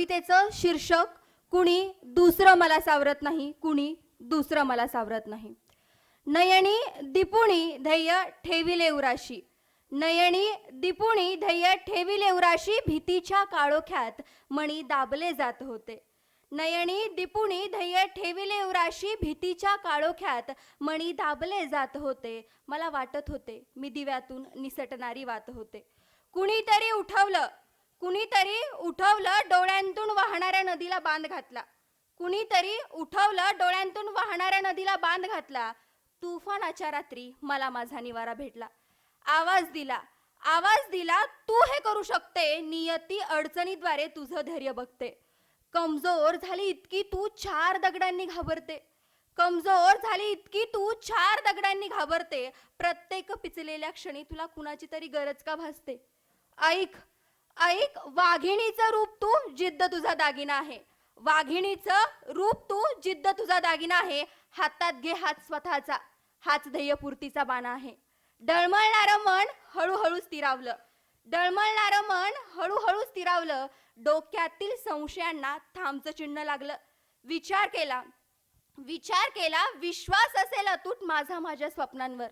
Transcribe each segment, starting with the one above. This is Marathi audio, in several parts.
कवितेचं शीर्षक कुणी दुसरं मला सावरत नाही कुणी दुसरं मला सावरत नाही. नयनी दिपुणी ध्येय ठेविले उराशी. नयनी दिपुणी ध्येय ठेविले उराशी भीतीच्या काळोख्यात मणी दाबले जात होते. नयनी दिपुणी ध्येय ठेविले उराशी भीतीच्या काळोख्यात मणी दाबले जात होते. मला वाटत होते मी दिव्यातून निसटणारी वात होते. कुणीतरी उठवलं कुणीतरी उठवलं डोळ्यांतून वाहणाऱ्या नदीला बांध घातला. कुणीतरी उठवलं डोळ्यांतून वाहणाऱ्या नदीला बांध घातला. तुफानाच्या रात्री मला माझा निवारा भेटला. आवाज दिला. आवाज दिला तू हे करू शकते. नियती अडचणीद्वारे तुझं धैर्य बघते. कमजोर झाली इतकी तू चार दगडांनी घाबरते. कमजोर झाली इतकी तू चार दगडांनी घाबरते. प्रत्येक पिचलेल्या क्षणी तुला कुणाची तरी गरज का भासते? ऐक ऐक वाघिणीचं रूप तू जिद्द तुझा दागिना आहे. वाघिणीचं रूप तू जिद्द तुझा दागिना आहे. हातात घे हात स्वतःचा. हाच ध्येयपूर्तीचा बाणा आहे. डळमळणारं मन हळूहळू स्थिरावलं. डळमळणारं मन हळूहळू स्थिरावलं. डोक्यातील संशयांना थांबचं चिन्ह लागलं. विचार केला. विचार केला विश्वास असेल अतूट माझा माझ्या स्वप्नांवर.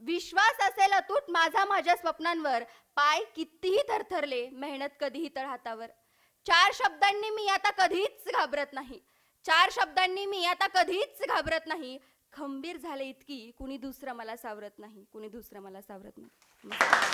विश्वास असेल अतूट माझा माझ्या स्वप्नांवर. पाय कितीही थरथरले मेहनत कधीही तळ हातावर. चार शब्दांनी मी आता कधीच घाबरत नाही. चार शब्दांनी मी आता कधीच घाबरत नाही. खंबीर झाले इतकी कुणी दुसरं मला सावरत नाही. कुणी दुसरं मला सावरत नाही.